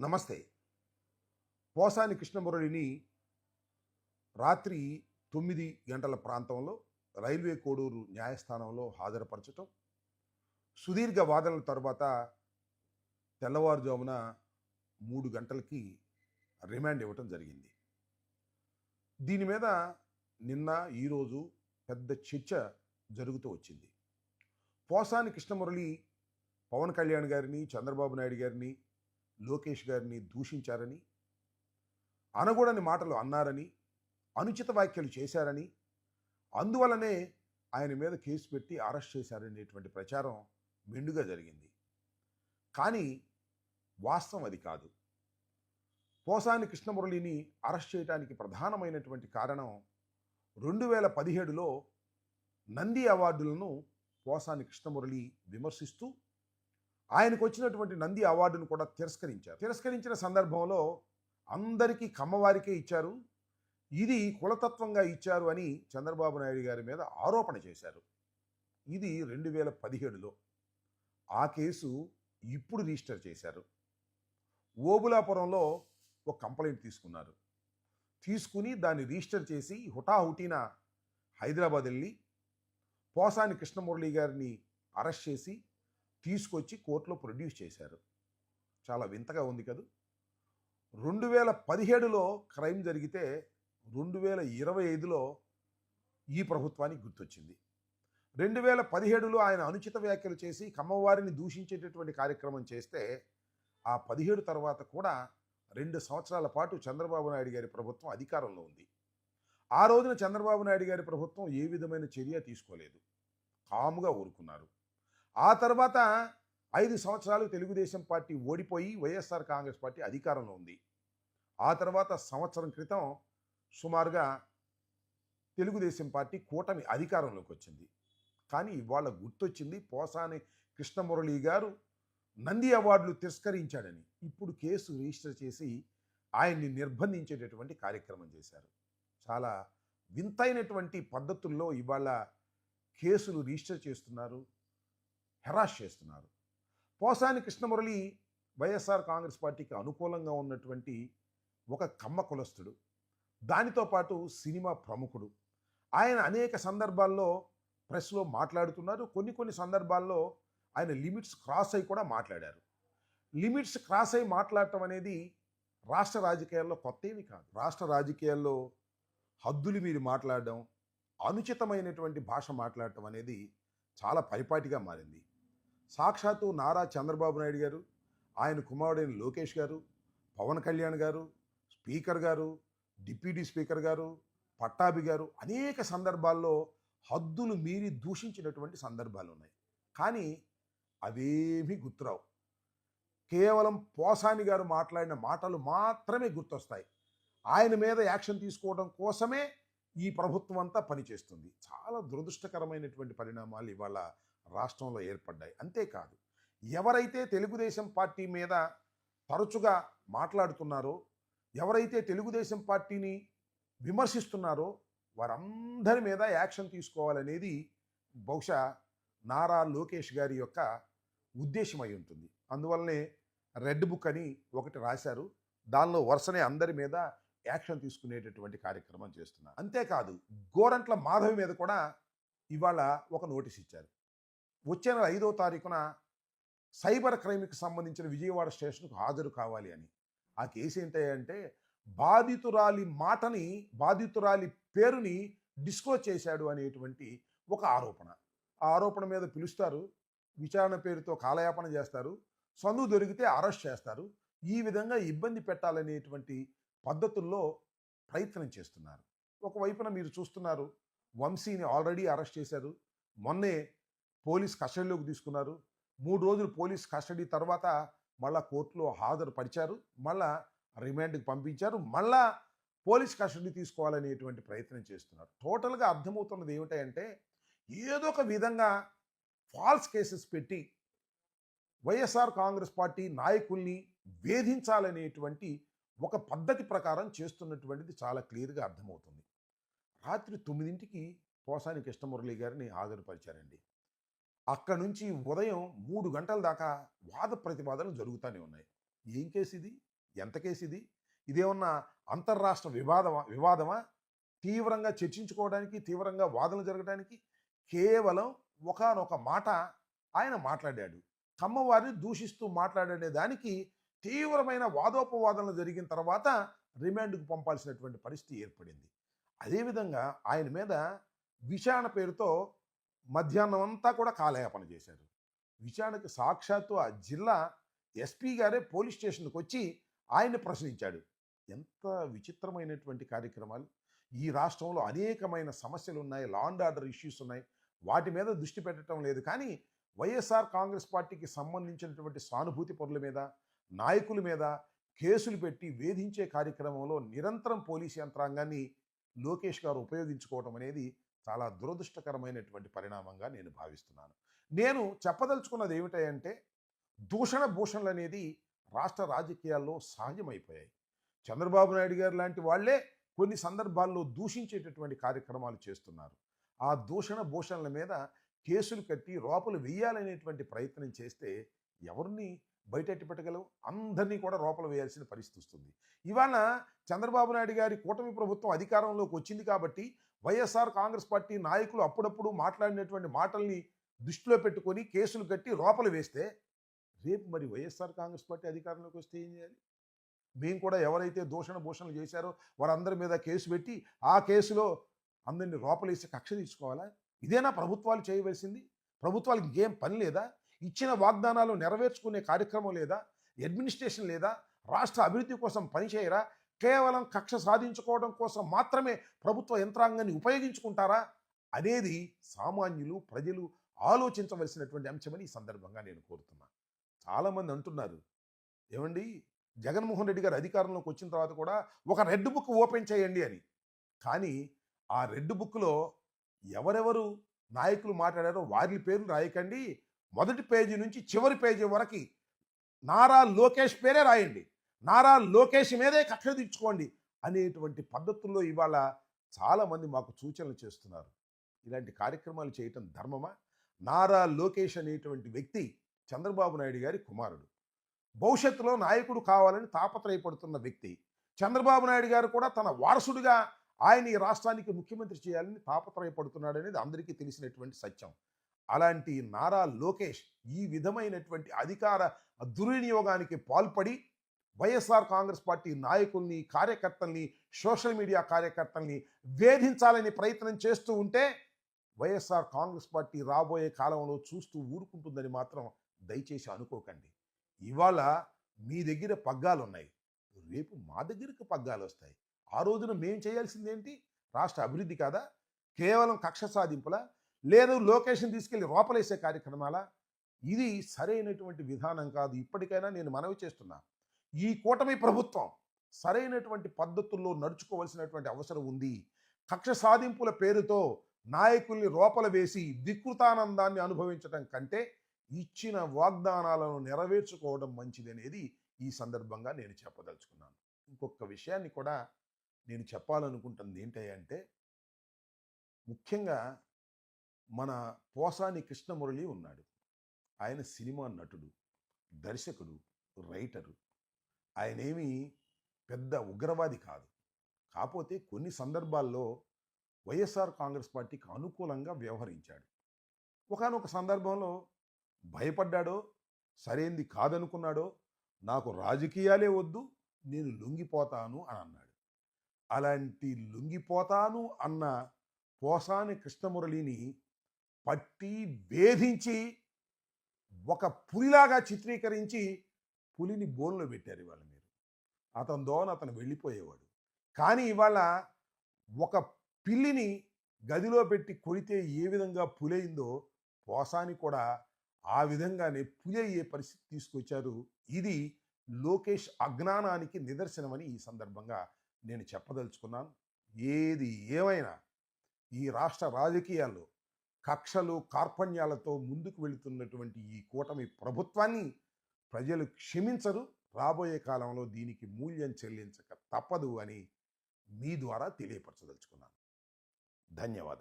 నమస్తే. పోసాని కృష్ణమురళిని రాత్రి తొమ్మిది గంటల ప్రాంతంలో రైల్వే కోడూరు న్యాయస్థానంలో హాజరుపరచటం సుదీర్ఘ వాదనల తర్వాత తెల్లవారుజామున మూడు గంటలకి రిమాండ్ ఇవ్వటం జరిగింది. దీని మీద నిన్న ఈరోజు పెద్ద చర్చ జరుగుతూ వచ్చింది. పోసాని కృష్ణమురళి పవన్ కళ్యాణ్ గారిని చంద్రబాబు నాయుడు గారిని లోకేష్ గారిని దూషించారని అనకూడని మాటలు అన్నారని అనుచిత వ్యాఖ్యలు చేశారని అందువలనే ఆయన మీద కేసు పెట్టి అరెస్ట్ చేశారనేటువంటి ప్రచారం మెండుగా జరిగింది. కానీ వాస్తవం అది కాదు. పోసాని కృష్ణమురళిని అరెస్ట్ చేయడానికి ప్రధానమైనటువంటి కారణం రెండు వేల పదిహేడులో నంది అవార్డులను పోసాని కృష్ణమురళి విమర్శిస్తూ ఆయనకు వచ్చినటువంటి నంది అవార్డును కూడా తిరస్కరించారు. తిరస్కరించిన సందర్భంలో అందరికీ కమ్మవారికే ఇచ్చారు. ఇది కులతత్వంగా ఇచ్చారు అని చంద్రబాబు నాయుడు గారి మీద ఆరోపణ చేశారు. ఇది రెండు వేల పదిహేడులో ఆ కేసు ఇప్పుడు రిజిస్టర్ చేశారు. ఓబులాపురంలో ఒక కంప్లైంట్ తీసుకున్నారు. తీసుకుని దాన్ని రిజిస్టర్ చేసి హుటాహుటిన హైదరాబాద్ వెళ్ళి పోసాని కృష్ణమురళి గారిని అరెస్ట్ చేసి తీసుకొచ్చి కోర్టులో ప్రొడ్యూస్ చేశారు. చాలా వింతగా ఉంది కదా. రెండు వేల పదిహేడులో క్రైమ్ జరిగితే రెండు వేల ఇరవై ఐదులో ఈ ప్రభుత్వానికి గుర్తొచ్చింది. రెండు వేల పదిహేడులో ఆయన అనుచిత వ్యాఖ్యలు చేసి కమ్మవారిని దూషించేటటువంటి కార్యక్రమం చేస్తే ఆ పదిహేడు తర్వాత కూడా రెండు సంవత్సరాల పాటు చంద్రబాబు నాయుడు గారి ప్రభుత్వం అధికారంలో ఉంది. ఆ రోజున చంద్రబాబు నాయుడు గారి ప్రభుత్వం ఏ విధమైన చర్య తీసుకోలేదు. కాముగా ఊరుకున్నారు. ఆ తర్వాత ఐదు సంవత్సరాలు తెలుగుదేశం పార్టీ ఓడిపోయి వైఎస్ఆర్ కాంగ్రెస్ పార్టీ అధికారంలో ఉంది. ఆ తర్వాత సంవత్సరం క్రితం సుమారుగా తెలుగుదేశం పార్టీ కూటమి అధికారంలోకి వచ్చింది. కానీ ఇవాళ గుర్తొచ్చింది పోసాని కృష్ణమురళి గారు నంది అవార్డులు తిరస్కరించాడని. ఇప్పుడు కేసు రిజిస్టర్ చేసి ఆయన్ని నిర్బంధించేటటువంటి కార్యక్రమం చేశారు. చాలా వింతైనటువంటి పద్ధతుల్లో ఇవాళ కేసులు రిజిస్టర్ చేస్తున్నారు. హెరాస్ చేస్తున్నారు. పోసాని కృష్ణమురళి వైఎస్ఆర్ కాంగ్రెస్ పార్టీకి అనుకూలంగా ఉన్నటువంటి ఒక కమ్మ కులస్తుడు. దానితో పాటు సినిమా ప్రముఖుడు. ఆయన అనేక సందర్భాల్లో ప్రెస్లో మాట్లాడుతున్నారు. కొన్ని కొన్ని సందర్భాల్లో ఆయన లిమిట్స్ క్రాస్ అయి కూడా మాట్లాడారు. లిమిట్స్ క్రాస్ అయి మాట్లాడటం అనేది రాష్ట్ర రాజకీయాల్లో కొత్త ఏమి కాదు. రాష్ట్ర రాజకీయాల్లో హద్దులు మీరు మాట్లాడడం అనుచితమైనటువంటి భాష మాట్లాడటం అనేది చాలా పరిపాటిగా మారింది. సాక్షాత్తు నారా చంద్రబాబు నాయుడు గారు ఆయన కుమారుడైన లోకేష్ గారు పవన్ కళ్యాణ్ గారు స్పీకర్ గారు డిప్యూటీ స్పీకర్ గారు పట్టాభి గారు అనేక సందర్భాల్లో హద్దులు మీరి దూషించినటువంటి సందర్భాలు ఉన్నాయి. కానీ అవేమీ గుర్తురావు. కేవలం పోసాని గారు మాట్లాడిన మాటలు మాత్రమే గుర్తొస్తాయి. ఆయన మీద యాక్షన్ తీసుకోవడం కోసమే ఈ ప్రభుత్వం అంతా పనిచేస్తుంది. చాలా దురదృష్టకరమైనటువంటి పరిణామాలు ఇవాళ రాష్ట్రంలో ఏర్పడ్డాయి. అంతేకాదు ఎవరైతే తెలుగుదేశం పార్టీ మీద తరచుగా మాట్లాడుతున్నారో ఎవరైతే తెలుగుదేశం పార్టీని విమర్శిస్తున్నారో వారందరి మీద యాక్షన్ తీసుకోవాలనేది బహుశా నారా లోకేష్ గారి యొక్క ఉద్దేశం అయి ఉంటుంది. అందువల్లనే రెడ్ బుక్ అని ఒకటి రాశారు. దానిలో వరుసనే అందరి మీద యాక్షన్ తీసుకునేటటువంటి కార్యక్రమం చేస్తున్నారు. అంతేకాదు గోరంట్ల మాధవి మీద కూడా ఇవాళ ఒక నోటీస్ ఇచ్చారు. వచ్చే నెల ఐదో తారీఖున సైబర్ క్రైమ్కి సంబంధించిన విజయవాడ స్టేషన్కు హాజరు కావాలి అని. ఆ కేసు ఏంటంటే బాధితురాలి మాటని బాధితురాలి పేరుని డిస్క్లోజ్ చేశాడు అనేటువంటి ఒక ఆరోపణ. ఆ ఆరోపణ మీద పిలుస్తారు విచారణ పేరుతో కాలయాపన చేస్తారు సందు దొరికితే అరెస్ట్ చేస్తారు ఈ విధంగా ఇబ్బంది పెట్టాలనేటువంటి పద్ధతుల్లో ప్రయత్నం చేస్తున్నారు. ఒకవైపున మీరు చూస్తున్నారు వంశీని ఆల్రెడీ అరెస్ట్ చేశారు మొన్నే పోలీస్ కస్టడీలోకి తీసుకున్నారు. మూడు రోజులు పోలీస్ కస్టడీ తర్వాత మళ్ళా కోర్టులో హాజరు పరిచారు. మళ్ళా రిమాండ్కి పంపించారు. మళ్ళా పోలీస్ కస్టడీ తీసుకోవాలనేటువంటి ప్రయత్నం చేస్తున్నారు. టోటల్గా అర్థమవుతున్నది ఏమిటంటే ఏదో ఒక విధంగా ఫాల్స్ కేసెస్ పెట్టి వైఎస్ఆర్ కాంగ్రెస్ పార్టీ నాయకుల్ని వేధించాలనేటువంటి ఒక పద్ధతి ప్రకారం చేస్తున్నటువంటిది చాలా క్లియర్గా అర్థమవుతుంది. రాత్రి తొమ్మిదింటికి పోసాని కృష్ణమురళి గారిని హాజరుపరిచారండి. అక్కడ నుంచి ఉదయం మూడు గంటల దాకా వాద ప్రతివాదనలు జరుగుతూనే ఉన్నాయి. ఏం కేసు ఇది ఎంత కేసు ఇది ఇదేమన్నా అంతర్రాష్ట్ర వివాదమా? వివాదమా? తీవ్రంగా చర్చించుకోవడానికి తీవ్రంగా వాదనలు జరగడానికి కేవలం ఒకానొక మాట ఆయన మాట్లాడాడు. కమ్మవారిని దూషిస్తూ మాట్లాడనే దానికి తీవ్రమైన వాదోపవాదనలు జరిగిన తర్వాత రిమాండ్కు పంపాల్సినటువంటి పరిస్థితి ఏర్పడింది. అదేవిధంగా ఆయన మీద విచారణ పేరుతో మధ్యాహ్నం అంతా కూడా కాలయాపన చేశారు. విచారణకు సాక్షాత్తు ఆ జిల్లా ఎస్పీ గారే పోలీస్ స్టేషన్కి వచ్చి ఆయన ప్రశ్నించాడు. ఎంత విచిత్రమైనటువంటి కార్యక్రమాలు. ఈ రాష్ట్రంలో అనేకమైన సమస్యలు ఉన్నాయి లా అండ్ ఆర్డర్ ఇష్యూస్ ఉన్నాయి. వాటి మీద దృష్టి పెట్టడం లేదు. కానీ వైఎస్ఆర్ కాంగ్రెస్ పార్టీకి సంబంధించినటువంటి సానుభూతి పనుల మీద నాయకుల మీద కేసులు పెట్టి వేధించే కార్యక్రమంలో నిరంతరం పోలీస్ యంత్రాంగాన్ని లోకేష్ గారు ఉపయోగించుకోవడం అనేది చాలా దురదృష్టకరమైనటువంటి పరిణామంగా నేను భావిస్తున్నాను. నేను చెప్పదలుచుకున్నది ఏమిటంటే దూషణ భూషణలు అనేది రాష్ట్ర రాజకీయాల్లో సహజమైపోయాయి చంద్రబాబు నాయుడు గారు లాంటి వాళ్ళే కొన్ని సందర్భాల్లో దూషించేటటువంటి కార్యక్రమాలు చేస్తున్నారు. ఆ దూషణ భూషణల మీద కేసులు కట్టి రోపలు వేయాలనేటువంటి ప్రయత్నం చేస్తే ఎవరిని బయటెట్టి పెట్టగలవు అందరినీ కూడా రోపలు వేయాల్సిన పరిస్థితి వస్తుంది. ఇవాళ చంద్రబాబు నాయుడు గారి కూటమి ప్రభుత్వం అధికారంలోకి వచ్చింది కాబట్టి వైఎస్ఆర్ కాంగ్రెస్ పార్టీ నాయకులు అప్పుడప్పుడు మాట్లాడినటువంటి మాటల్ని దృష్టిలో పెట్టుకొని కేసులు కట్టి రోపలు వేస్తే రేపు మరి వైఎస్ఆర్ కాంగ్రెస్ పార్టీ అధికారంలోకి వస్తే ఏం చేయాలి? మేము కూడా ఎవరైతే దూషణ భూషణలు చేశారో వారందరి మీద కేసు పెట్టి ఆ కేసులో అందరిని రోపలేసి కక్ష తీసుకోవాలా? ఇదేనా ప్రభుత్వాలు చేయవలసింది? ప్రభుత్వాలకు ఇంకేం పని లేదా? ఇచ్చిన వాగ్దానాలు నెరవేర్చుకునే కార్యక్రమం లేదా? అడ్మినిస్ట్రేషన్ లేదా? రాష్ట్ర అభివృద్ధి కోసం పనిచేయరా? కేవలం కక్ష సాధించుకోవడం కోసం మాత్రమే ప్రభుత్వ యంత్రాంగాన్ని ఉపయోగించుకుంటారా అనేది సామాన్యులు ప్రజలు ఆలోచించవలసినటువంటి అంశమని ఈ సందర్భంగా నేను కోరుతున్నా. చాలామంది అంటున్నారు ఏమండి జగన్మోహన్ రెడ్డి గారు అధికారంలోకి వచ్చిన తర్వాత కూడా ఒక రెడ్ బుక్ ఓపెన్ చేయండి అని. కానీ ఆ రెడ్ బుక్లో ఎవరెవరు నాయకులు మాట్లాడారో వారి పేర్లు రాయకండి. మొదటి పేజీ నుంచి చివరి పేజీ వరకు నారా లోకేష్ పేరే రాయండి. నారా లోకేష్ మీదే కక్ష తీర్చుకోండి అనేటువంటి పద్ధతుల్లో ఇవాళ చాలామంది మాకు సూచనలు చేస్తున్నారు. ఇలాంటి కార్యక్రమాలు చేయటం ధర్మమా? నారా లోకేష్ అనేటువంటి వ్యక్తి చంద్రబాబు నాయుడు గారి కుమారుడు. భవిష్యత్తులో నాయకుడు కావాలని తాపత్రయపడుతున్న వ్యక్తి. చంద్రబాబు నాయుడు గారు కూడా తన వారసుడిగా ఆయన ఈ రాష్ట్రానికి ముఖ్యమంత్రి చేయాలని తాపత్రయపడుతున్నాడు అనేది అందరికీ తెలిసినటువంటి సత్యం. అలాంటి నారా లోకేష్ ఈ విధమైనటువంటి అధికార దుర్వినియోగానికి పాల్పడి వైఎస్ఆర్ కాంగ్రెస్ పార్టీ నాయకుల్ని కార్యకర్తల్ని సోషల్ మీడియా కార్యకర్తల్ని వేధించాలని ప్రయత్నం చేస్తూ ఉంటే వైఎస్ఆర్ కాంగ్రెస్ పార్టీ రాబోయే కాలంలో చూస్తూ ఊరుకుంటుందని మాత్రం దయచేసి అనుకోకండి. ఇవాళ మీ దగ్గర పగ్గాలు ఉన్నాయి రేపు మా దగ్గరకు పగ్గాలు వస్తాయి ఆ రోజున మేం చేయాల్సిందేంటి? రాష్ట్ర అభివృద్ధి కాదా? కేవలం కక్ష సాధింపులా? లేదు లొకేషన్ తీసుకెళ్ళి రోపలేసే కార్యక్రమాల? ఇది సరైనటువంటి విధానం కాదు. ఇప్పటికైనా నేను మనవి చేస్తున్నా. ఈ కూటమి ప్రభుత్వం సరైనటువంటి పద్ధతుల్లో నడుచుకోవాల్సినటువంటి అవసరం ఉంది. కక్ష సాధింపుల పేరుతో నాయకుల్ని రోపల వేసి వికృతానందాన్ని అనుభవించడం కంటే ఇచ్చిన వాగ్దానాలను నెరవేర్చుకోవడం మంచిది అనేది ఈ సందర్భంగా నేను చెప్పదలుచుకున్నాను. ఇంకొక విషయాన్ని కూడా నేను చెప్పాలనుకుంటుంది ఏంటంటే ముఖ్యంగా మన పోసాని కృష్ణమురళి ఉన్నాడు. ఆయన సినిమా నటుడు దర్శకుడు రైటరు. ఆయనేమి పెద్ద ఉగ్రవాది కాదు. కాకపోతే కొన్ని సందర్భాల్లో వైఎస్ఆర్ కాంగ్రెస్ పార్టీకి అనుకూలంగా వ్యవహరించాడు. ఒకనొక సందర్భంలో భయపడ్డాడో సరైంది కాదనుకున్నాడో నాకు రాజకీయాలే వద్దు నేను లొంగిపోతాను అని అన్నాడు. అలాంటి లొంగిపోతాను అన్న పోసాని కృష్ణమురళిని పట్టి వేధించి ఒక పులిలాగా చిత్రీకరించి పులిని బోన్లో పెట్టారు ఇవాళ మీరు. అతని దోన అతను వెళ్ళిపోయేవాడు. కానీ ఇవాళ ఒక పిల్లిని గదిలో పెట్టి కొడితే ఏ విధంగా పులయిందో పోసాని కూడా ఆ విధంగానే పులి అయ్యే పరిస్థితి తీసుకొచ్చారు. ఇది లోకేష్ అజ్ఞానానికి నిదర్శనమని ఈ సందర్భంగా నేను చెప్పదలుచుకున్నాను. ఏది ఏమైనా ఈ రాష్ట్ర రాజకీయాల్లో కక్షలు కార్పణ్యాలతో ముందుకు వెళుతున్నటువంటి ఈ కూటమి ప్రభుత్వాన్ని ప్రజలు క్షమించరు. రాబోయే కాలంలో దీనికి మూల్యం చెల్లించక తప్పదు అని మీ ద్వారా తెలియపరచదలుచుకున్నాను. ధన్యవాదాలు.